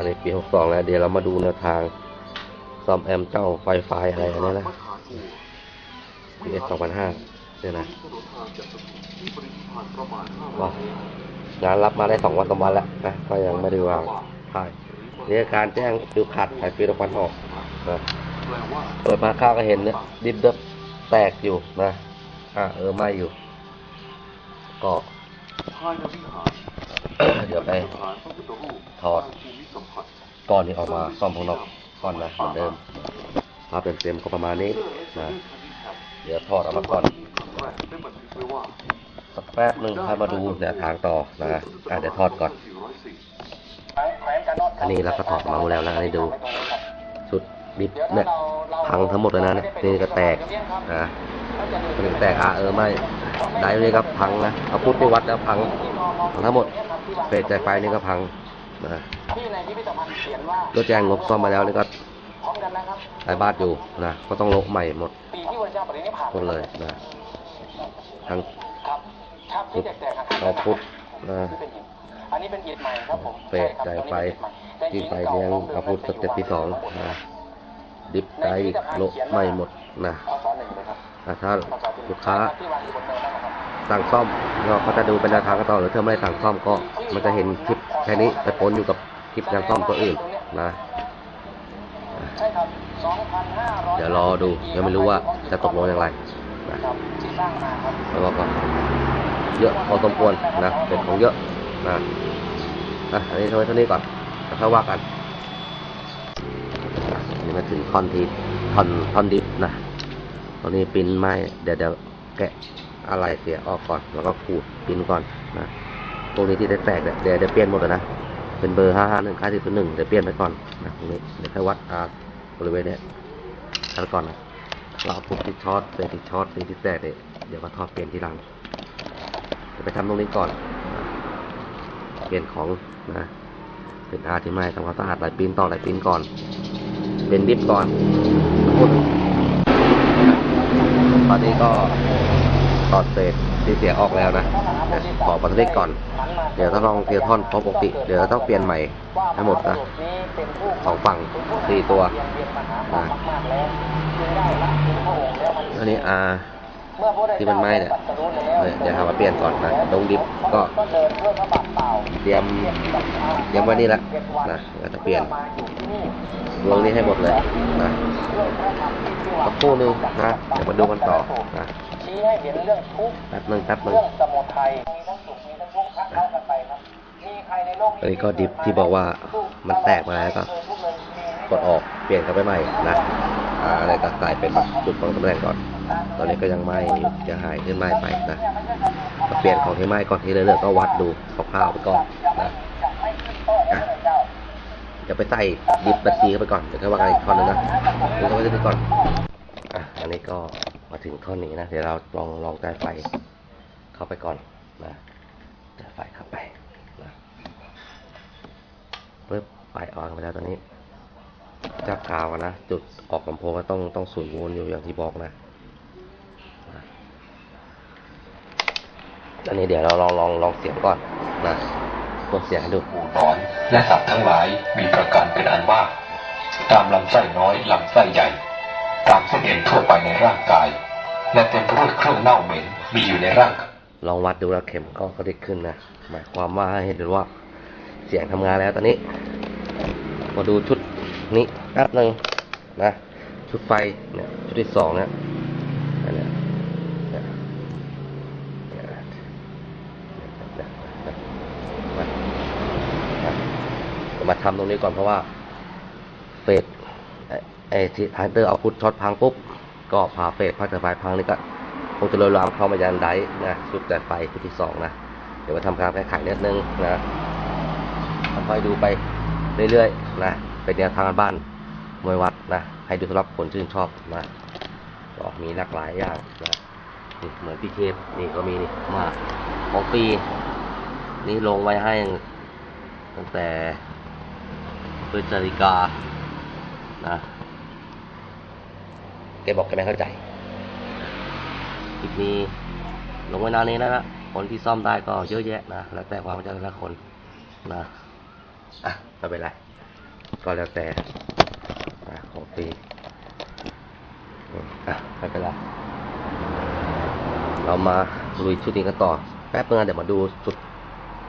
อันนี้ปีหกสองแล้วเดี๋ยวเรามาดูแนวทางซ่อมแอมเจ้าไฟไฟอะไรอันนี้นะ PS สองพันห้าเนี่ยนะว้างานรับมาได้สองวันสามวันแล้วนะก็ยังไม่ได้วางถ่ายนี่การแจ้งฟิวขาดสายฟิวตะควันออกนะเปิดมาข้าวก็เห็นเนี่ยดิบเดบแตกอยู่นะอ่าเออไม่อยู่ ก็ เดี๋ยวไปถอด ก้อนนี้ออกมาซ่อมข้างนอกก้อนนะเหมือนเดิมภาพเต็มๆก็ประมาณนี้นะเดี๋ยวถอดออกมาก่อนสักแป๊บหนึ่งค่อยมาดูแนวทางต่อนะอะเดี๋ยวถอดก่อน อันนี้เราก็ถอดมาแล้วนะอันนี้ดูชุดดิบเนี่ยพังทั้งหมดเลยนะเนี่ยนี่ก็แตกนะนี่แตกอะเออไม่ได้นี่ก็พังนะเอาพุทธไปวัดแล้วพังพังทั้งหมดเฟสใจไฟนี่ก็พัง นะก็แจ้งงบซ่อมมาแล้วนี่ก็หลายบาทอยู่นะก็ต้องโละใหม่หมดปีที่พระเจ้าปรินิพพานหมดเลยนะทั้งครับครับพุที่ทธแตกๆนะครับเอาพุทธนะที่เป็นหินอันนี้เป็นอิฐใหม่ครับผมเฟสใจไฟที่ไฟเลี้ยงเอาพุทธสเต็ปที่สองนะดิบใจโละใหม่หมดนะพศหนึ่งเลยครับอะถ้าพศที่ลูกค้า สั่งซ่อมเราก็จะดูเป็นแนวทางกันต่อหรือถ้าไม่ได้สั่งซ่อมก็ มันจะเห็นคลิปแค่นี้ไปปนอยู่กับคลิปการซ่อมตัวอื่นนะใช่ครับ2,500เดี๋ยวรอดูยังไม่รู้ว่าจะตกลงอย่างไรนะครับที่สร้างมาครับแล้วก็เยอะพอสมควรนะเป็นของเยอะนะอะอันนี้เท่าไว้เท่านี้ก่อนแล้วค่อยว่ากันอะอันนี่มาถึงท่อนที่ท่อนท่อนดิบนะตอนนี้ปิ้นไม้เดี๋ยวเดี๋ยวแกะ อะไรเสียออกก่อนแล้วก็ขูดปิ้นก่อนนะพวกนี้ที่ได้แตกเนี่ยเดี๋ยวเดี๋ยวเปลี่ยนหมดเลยนะเป็นเบอร์ห้าห้าหนึ่งค่ายที่ศูนย์หนึ่งเดี๋ยวเปลี่ยนไปก่อนนะตรงนี้เดี๋ยวค่วัดอ่าบริเวณเนี้ยขั้นก่อนนะเราเอาพวกที่ช็อตเป็นที่ช็อตเป็นที่แตกเนี่ยเดี๋ยวมาทอดเปลี่ยนทีหลังเดี๋ยวไปทำตรงนี้ก่อนนะเปลี่ยนของนะเป็นอาร์ที่ไม่ทำความสะอาดหลายปีนต่อหลายปีนก่อน เป็นดิฟก่อนพูดตอนนี้ก็ ตอดเศษที่เสียออกแล้วนะขอบันทึกก่อน เดี๋ยวต้องลองเทียร์ท่อนเพราะปกติ เดี๋ยวต้องเปลี่ยนใหม่ทั้งหมดนะสองฝั่งสี่ตัวนะอันนี้อาที่มันไหม้เนี่ยเดี๋ยวทำมาเปลี่ยนก่อนนะลงดิฟก็เตรียมเตรียมไว้นี่ละนะเราจะเปลี่ยนลงนี้ให้หมดเลยนะสักครู่นึงนะเดี๋ยวมาดูกันต่อนะ ชี้ให้เห็นเรื่องทุกข์แป๊บหนึงแป๊บหนึงเรื่องสมุทัยมีทั้งสุขมีทั้งทุกข์คัดเข้ากันไปครับมีใครในโลกอันนี้ก็ดิฟที่บอกว่ามันแตกมาแล้วก็กดออกเปลี่ยนเข้าไปใหม่นะอ่าอะไรก็กลายเป็นจุดของตำแหน่งก่อน ตอนนี้ก็ยังไหม้อยู่จะหายขึ้นไหม้ไปนะก็เปลี่ยนของที่ไหม้ก่อนที่เรื่อยๆก็วัดดูคร่าวๆไปก่อนนะอะเดี๋ยวไปใส่ดิฟบัตซีเข้าไปก่อนเดี๋ยวค่อยว่ากันอีกท่อนหนึงนะนี่ก็ไว้ที่นี่ก่อน อะ อันนี้ก็ มาถึงท่อนนี้นะ เดี๋ยวเราลองลองจ่ายไฟเข้าไปก่อนนะจ่ายไฟเข้าไปนะปึ๊บไฟออนไปแล้วตอนนี้จากกาวนะ จุดออกลำโพงก็ต้องต้องศูนย์โวลต์อยู่อย่างที่บอกนะอันนี้เดี๋ยวเราลองลองลองเสียงก่อนนะกดเสียงให้ดูหูนอน และสัตว์ทั้งหลายมีประการเป็นอันมาตามลำไส้น้อยลำไส้ใหญ่ ตามเส้นเอ็นทั่วไปในร่างกาย และเต็มไปด้วยเครื่องเน่าเหม็นมีอยู่ในร่างลองวัดดูแล้วเข็มก็กระดิกขึ้นนะ หมายความว่าให้เห็นว่าเสียงทำงานแล้วตอนนี้ มาดูชุดนี้แป๊บหนึ่งนะ ชุดไฟเนี่ยชุดที่สองเนี่ยอันเนี้ยเนี่ยเนี่ยเนี่ยเนี่ยมามามาทำตรงนี้ก่อนเพราะว่าเฟส ไอ้ไอ้ที่ทางเตอร์เอาพุทช็อตพังปุ๊บ ก็พาเฟสพักแต่ไฟพังนี่ก็คงจะลอยลามเข้ามายันไดนะชุดแต่ไฟชุดที่สองนะ เดี๋ยวมาทำการแก้ไขนิดนึงนะค่อยดูไปเรื่อยๆนะเป็นแนวทางบ้านมวยวัดนะให้ดูสำหรับคนชื่นชอบนะก็มีหลากหลายอย่างนะนี่เหมือนพี่เคฟนี่ก็มีนี่มาของฟรีนี่ลงไว้ให้ตั้งแต่พฤศจิกานะ บอกแกไม่เข้าใจคลิปนี้ลงไว้นานนี้แล้วนะคนที่ซ่อมได้ก็เยอะแยะนะแล้วแต่ความเข้าใจแต่ละคนนะอะไม่เป็นไรก็แล้วแต่อะของฟรีอืมอะไม่เป็นไรเรามาลุยชุดนี้กันต่อแป๊บนึงนะเดี๋ยวมาดูชุด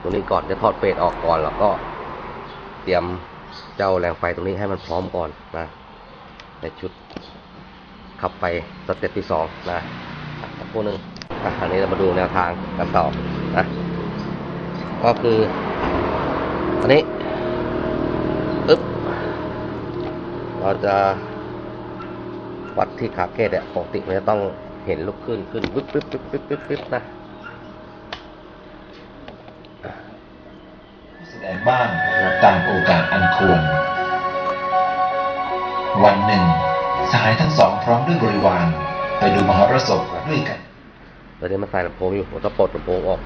ตัวนี้ก่อนจะถอดเฟสออกก่อนแล้วก็เตรียมเจ้าแรงไฟตรงนี้ให้มันพร้อมก่อนนะในชุด ขับไปสเต็ปที่สองนะสักครู่หนึ่งอะอันนี้เรามาดูแนวทางกันต่อนะก็คืออันนี้อึ๊บเราจะวัดที่ขาเกตเนี่ยปกติมันจะต้องเห็นลุกขึ้นขึ้นวิบวิบวิบวิบวิบวิบนะแสดงบ้านตามโอกาสอันควรวันหนึ่ง สหายทั้งสองพร้อมด้วยบริวารไปดูมหรสพด้วยกันตอนนี้มันใส่ลำโพงอยู่ผมต้องปลดลำโพงออก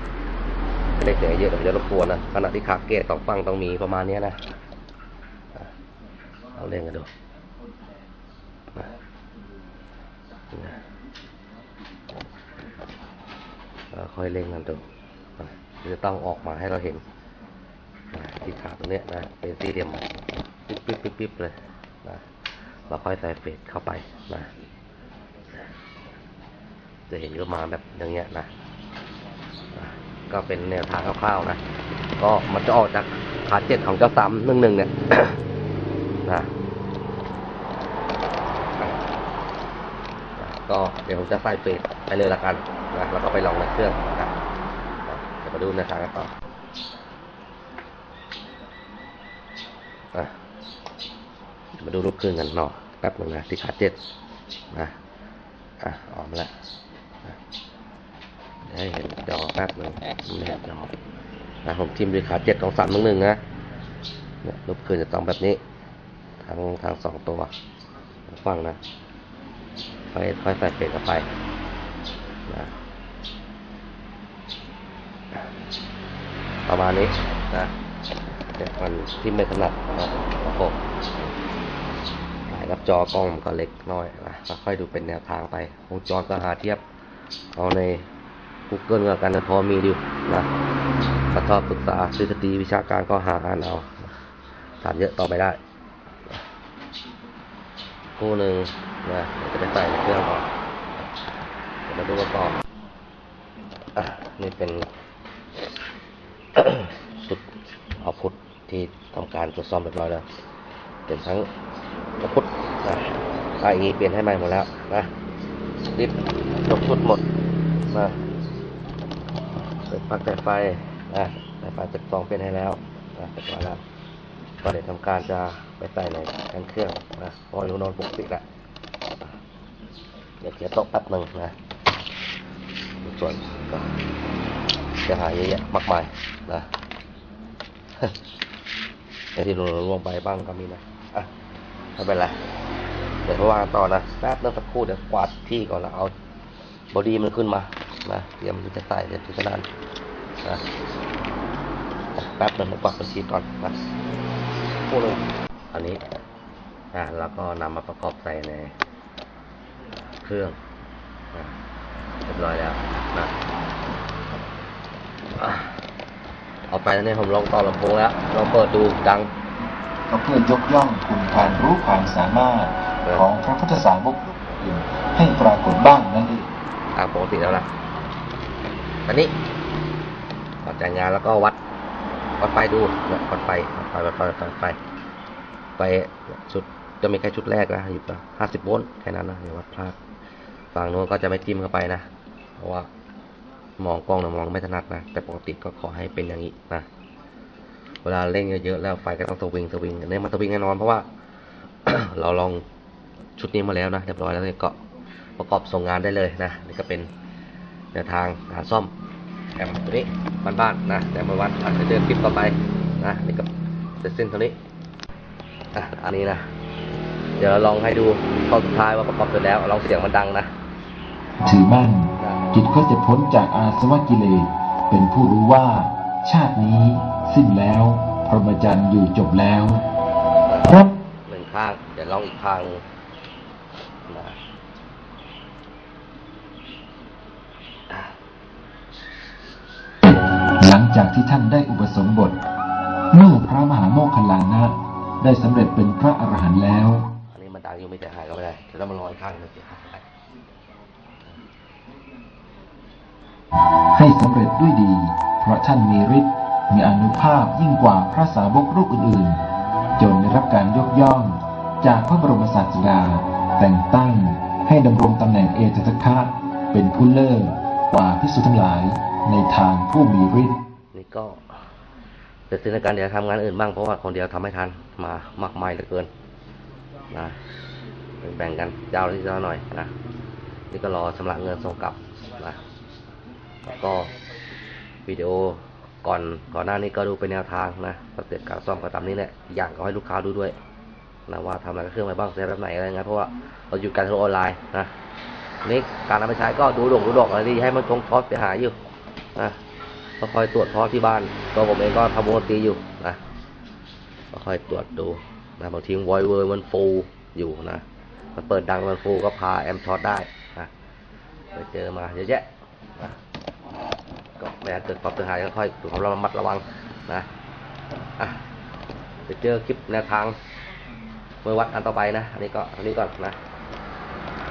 ไม่ได้เสียงเยอะเดี๋ยวมันจะรบกวนนะขณะที่ขาเกตสองฝั่งต้องมีประมาณนี้นะเอาเล่นกันดูค่อยเล่นกันดูจะต้องออกมาให้เราเห็นที่ขาตรงเนี้ยนะเป็นสี่เหลี่ยมปิ๊บปิ๊บปิ๊บปิ๊บเลยนะ เราค่อยใส่เฟดเข้าไปนะจะเห็นก็มาแบบอย่างเงี้ยนะก็เป็นแนวทางคร่าวๆนะ ก็มันจะออกจากขาเจ็ดของเจ้าสามหนึ่งหนึ่งเนี่ยนะก็เดี๋ยวผมจะใส่เฟสไปเลยละกันนะแล้วก็ไปลองในเครื่องนะเดี๋ยวมาดูนวทางกันต่ออะ มาดูรูปเครื่องกันเนาะแป๊บนึงนะที่ขาเจ็ดนะอะออกมาละเดี๋ยวให้เห็นจอแป๊บหนึ่งไม่เห็นจอนะผมทิมด้วยขาเจ็ดของสามหนึ่งหนึ่งนะเนี่ยรูปคืนจะต้องแบบนี้ทั้งทั้งสองตัวฟังนะค่อยค่อยใส่เฟสเข้าไปนะประมาณนี้นะเนี่ยมันทิมไม่ถนัดนะโอ้ โหสายรับจอกล้องมันก็เล็กน้อยนะค่อยดูเป็นแนวทางไปวงจรก็หาเทียบ เอาใน Google ก็กันนะพอมีอยู่นะถ้าชอบศึกษาทฤษฎีวิชาการก็หาอ่านเอาถามเยอะต่อไปได้ คู่หนึ่งนะจะไปใส่ในเครื่องก่อนเดี๋ยวมาดูกันต่ออะนี่เป็นสุดเอาพุทที่ทำการตรวจสอบเรียบร้อยแล้วเป็นทั้ง กระพุทนะไอ้เปลี่ยนให้ใหม่หมดแล้วนะรีบยกชุดหมดนะเปิดปลั๊กแต่ไฟนะแต่ไฟจากสองเปลี่ยนให้แล้วนะเสร็จแล้วก็เดี๋ยวทำการจะไปใส่ในแคนเครื่องนะพออยู่นอนปกติแหละเดี๋ยวเคลียร์โต๊ะแป๊บหนึ่งนะส่วนก็จะหายเยอะแยะมากมายนะไอ้ที่หล่นลงไปบ้างก็มีนะอะ ไม่เป็นไรเดี๋ยวราะว่าต่อนะแป๊บนึงสักครู่เดี๋ยวกวาดที่ก่อนแล้วเอาบอดี้มันขึ้นมานะเตรียมที่จะใส่เดี๋ยวที่จะนั่นนะแป๊บนึงมากวาดบัญชีก่อนนะพูดเลยอันนี้อะแล้วก็นำมาประกอบใส่ในเครื่องนะเรียบร้อยแล้วนะอะเอาไปแล้วเนี่ยผมลองต่อลำโพงแล้วลองเปิดดูดัง ก็เพื่อยกย่องคุณความรู้ความสามารถของพระพุทธสาวกอื่นให้ปรากฏบ้างนั่นเองตามปกติแล้วล่ะอันนี้ออกจากงานแล้วก็วัดวัดไฟดูเนี่ยวัดไฟวัดไฟวัดไฟวัดไฟวัดไฟไฟชุดจะมีแค่ชุดแรกนะอยู่ห้าสิบโวลต์แค่นั้นนะอย่าวัดพลาดฝั่งโน้นก็จะไม่จิ้มเข้าไปนะ เพราะว่ามองกล้องนะมองไม่ถนัดนะ แต่ปกติก็ขอให้เป็นอย่างนี้นะ เวลาเล่นเยอะๆแล้วไฟก็ต้องสวิงสวิงอันนี้มันสวิงแน่นอนเพราะว่า เราลองชุดนี้มาแล้วนะเรียบร้อยแล้วเนี่ยก็ประกอบส่งงานได้เลยนะนี่ก็เป็นแนวทางหาซ่อมแอมตัวนี้บ้านๆนะแต่เมื่อวันอาจจะเจอคลิปต่อไปนะนี่ก็เสร็จสิ้นเท่านี้อะอันนี้นะเดี๋ยวเราลองให้ดูข้อสุดท้ายว่าประกอบเสร็จแล้วลองเสียงมันดังนะถือมั่นจิตก็จะพ้นจากอาสวะกิเลสเป็นผู้รู้ว่าชาตินี้ สิ้นแล้ว พรหมจรรย์อยู่จบแล้วครับหนึ่งข้างเดี๋ยวลองอีกข้างหนึ่งนะหลังจากที่ท่านได้อุปสมบท เมื่อพระมหาโมคคัลลานะ ได้สำเร็จเป็นพระอรหันต์แล้ว อันนี้มันดังอยู่ไม่แต่หายก็ไม่ได้เดี๋ยวเรามาลอยข้างหนึงสิครับให้สำเร็จด้วยดี เพราะท่านมีฤทธิ์ มีอนุภาพยิ่งกว่าพระสาวกรูปอื่นๆ จนได้รับการยกย่อง จากพระบรมศาสดา แต่งตั้งให้ดำรงตำแหน่งเอตทัคคะเป็นผู้เลิศกว่าพิสุทั้งหลายในทางผู้มีฤทธิ์นี่ก็เสร็จสิ้นในการเดี๋ยวทำงานอื่นบ้างเพราะว่าคนเดียวทำไม่ทันมามากมายเหลือเกินนะแบ่งกันเจ้าที่เจ้าหน่อยนะนี่ก็รอชำระเงินส่งกลับนะแล้วก็วิดีโอ ก่อนก่อนหน้านี้ก็ดูเป็นแนวทางนะสเต็ปการซ่อมก็ตามนี้แหละอย่างก็ให้ลูกค้าดูด้วยนะว่าทำอะไรกับเครื่องอะไรบ้างใช้แบบไหนอะไรเงี้ยเพราะว่าเราอยู่การทดลองออนไลน์นะนี่การเอาไปใช้ก็ดูดงดูดอกอะไรดีให้มันตรงทอสเสียหายอยู่นะก็คอยตรวจทอสที่บ้านตัวผมเองก็ทำวงตีอยู่นะก็คอยตรวจดูนะบางทีวอยเวอร์มันฟูอยู่นะมันเปิดดังมันฟูก็พาแอมช็อตได้นะไปเจอมาเยอะแยะนะ ก็ไม่เกิดความเสียหายก็ค่อยดูความระมัดระวังนะอะไปเจอคลิปแนวทางเมื่อวัดอันต่อไปนะ อันนี้ก็อันนี้ก่อนนะ